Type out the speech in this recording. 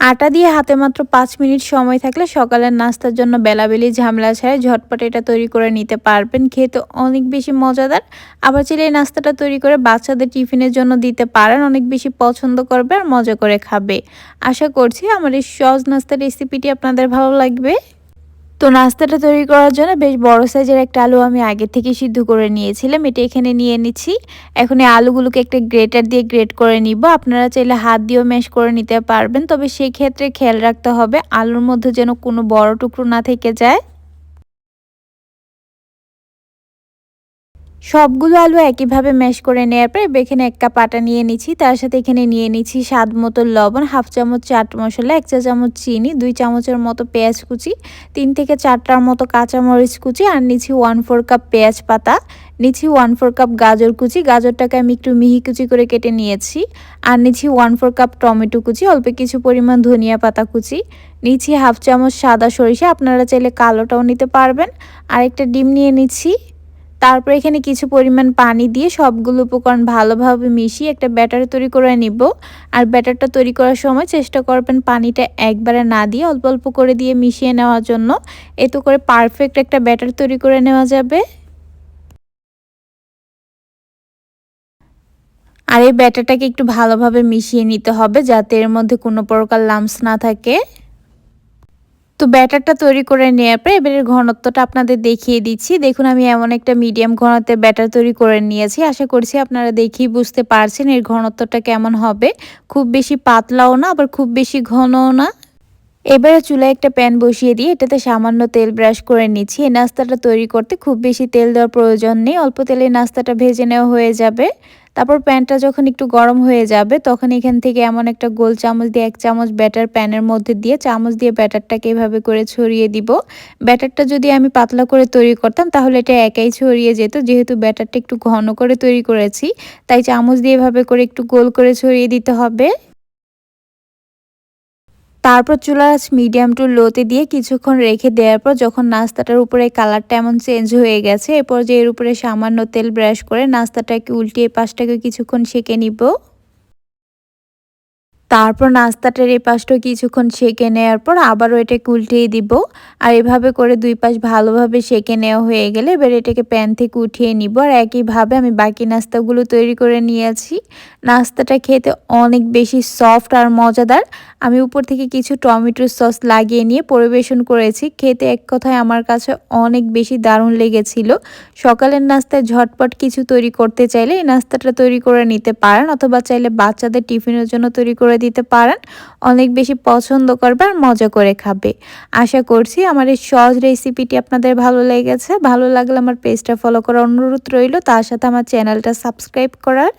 আটা দিয়ে হাতে মাত্র পাঁচ মিনিট সময় থাকলে সকালের নাস্তার জন্য বেলাবেলি ঝামেলা ছাড়াই ঝটপট এটা তৈরি করে নিতে পারবেন। খেতে অনেক বেশি মজাদার। আবার চাইলে এই নাস্তাটা তৈরি করে বাচ্চাদের টিফিনের জন্য দিতে পারেন। অনেক বেশি পছন্দ করবে আর মজা করে খাবে। আশা করছি আমার এই সহজ নাস্তার রেসিপিটি আপনাদের ভালো লাগবে। তো নাস্তাটা তৈরি করার জন্য বেশ বড় সাইজের একটা আলু আমি আগে থেকে সিদ্ধ করে নিয়েছিলাম। এটা এখানে নিয়ে নিচ্ছি। এখন এই আলুগুলোকে একটা গ্রেটার দিয়ে গ্রেট করে নিব। আপনারা চাইলে হাত দিয়েও ম্যাশ করে নিতে পারবেন। তবে সেক্ষেত্রে খেয়াল রাখতে হবে, আলুর মধ্যে যেন কোনো বড় টুকরো না থেকে যায়। সবগুলো আলু একইভাবে ম্যাশ করে নেওয়ার পর এখানে এক কাপ আটা নিয়ে নিচ্ছি। তার সাথে এখানে নিয়ে নিচ্ছি স্বাদ মতো লবণ, হাফ চামচ চাট মশলা, এক চা চামচ চিনি, দুই চামচের মতো পেঁয়াজ কুচি, তিন থেকে চারটার মতো কাঁচামরিচ কুচি আর নিচ্ছি ওয়ান ফোর কাপ পেঁয়াজ পাতা। নিচ্ছি ওয়ান ফোর কাপ গাজর কুচি, গাজরটাকে আমি একটু মিহি কুচি করে কেটে নিয়েছি। আর নিচ্ছি ওয়ান ফোর কাপ টমেটো কুচি, অল্প কিছু পরিমাণ ধনিয়া পাতা কুচি। নিচ্ছি হাফ চামচ সাদা সরিষা, আপনারা চাইলে কালোটাও নিতে পারবেন। আর একটা ডিম নিয়ে নিচ্ছি। তারপর এখানে কিছু পরিমাণ পানি দিয়ে সবগুলো উপকরণ ভালোভাবে মিশিয়ে একটা ব্যাটার তৈরি করে নিব। আর ব্যাটারটা তৈরি করার সময় চেষ্টা করবেন পানিটা একবারে না দিয়ে অল্প অল্প করে দিয়ে মিশিয়ে নেওয়ার জন্য। এতে করে পারফেক্ট একটা ব্যাটার তৈরি করে নেওয়া যাবে। আর এই ব্যাটারটাকে একটু ভালোভাবে মিশিয়ে নিতে হবে যাতে এর মধ্যে কোনো প্রকার লামস না থাকে। তো ব্যাটারটা তৈরি করে নেওয়ার পরে এবারের ঘনত্বটা আপনাদের দেখিয়ে দিচ্ছি। দেখুন, আমি এমন একটা মিডিয়াম ঘনত্বে ব্যাটার তৈরি করে নিয়েছি। আশা করছি আপনারা দেখেই বুঝতে পারছেন এর ঘনত্বটা কেমন হবে। খুব বেশি পাতলাও না, আবার খুব বেশি ঘনও না। এবারে চুলায় একটা প্যান বসিয়ে দিয়ে এটাতে সামান্য তেল ব্রাশ করে নিচ্ছি। এই নাস্তাটা তৈরি করতে খুব বেশি তেল দেওয়ার প্রয়োজন নেই, অল্প তেলে নাস্তাটা ভেজে নেওয়া হয়ে যাবে। তারপর প্যানটা যখন একটু গরম হয়ে যাবে, তখন এখান থেকে এমন একটা গোল চামচ দিয়ে এক চামচ ব্যাটার প্যানের মধ্যে দিয়ে চামচ দিয়ে ব্যাটারটাকে এভাবে করে ছড়িয়ে দিব। ব্যাটারটা যদি আমি পাতলা করে তৈরি করতাম, তাহলে এটা একাই ছড়িয়ে যেত। যেহেতু ব্যাটারটা একটু ঘন করে তৈরি করেছি, তাই চামচ দিয়ে এভাবে করে একটু গোল করে ছড়িয়ে দিতে হবে। তারপর চুলার আঁচ মিডিয়াম টু লোতে দিয়ে কিছুক্ষণ রেখে দেওয়ার পর যখন নাস্তাটার উপরে কালারটা এমন চেঞ্জ হয়ে গেছে, এরপর যে এর উপরে সামান্য তেল ব্রাশ করে নাস্তাটাকে উল্টিয়ে পাশটাকে কিছুক্ষণ সেঁকে নিব। তারপর নাস্তাটার এই পাশটা কিছুক্ষণ সেঁকে নেওয়ার পর আবারও এটাকে উল্টিয়ে দিব। আর এভাবে করে দুই পাশ ভালোভাবে সেঁকে নেওয়া হয়ে গেলে এবার এটাকে প্যান থেকে উঠিয়ে নিব। আর একইভাবে আমি বাকি নাস্তাগুলো তৈরি করে নিয়েছি। নাস্তাটা খেতে অনেক বেশি সফট আর মজাদার। আমি উপর থেকে কিছু টমেটোর সস লাগিয়ে নিয়ে পরিবেশন করেছি। খেতে এক কথায় আমার কাছে অনেক বেশি দারুণ লেগেছিল। সকালের নাস্তায় ঝটপট কিছু তৈরি করতে চাইলে এই নাস্তাটা তৈরি করে নিতে পারেন, অথবা চাইলে বাচ্চাদের টিফিনের জন্য তৈরি করে দিতে পারেন। অনেক বেশি পছন্দ করবে আর মজা করে খাবে। আশা করছি আমার এই সহজ রেসিপিটি আপনাদের ভালো লেগেছে। ভালো লাগলে আমার পেজটা ফলো করার অনুরোধ রইল। তার সাথে আমার চ্যানেলটা সাবস্ক্রাইব করার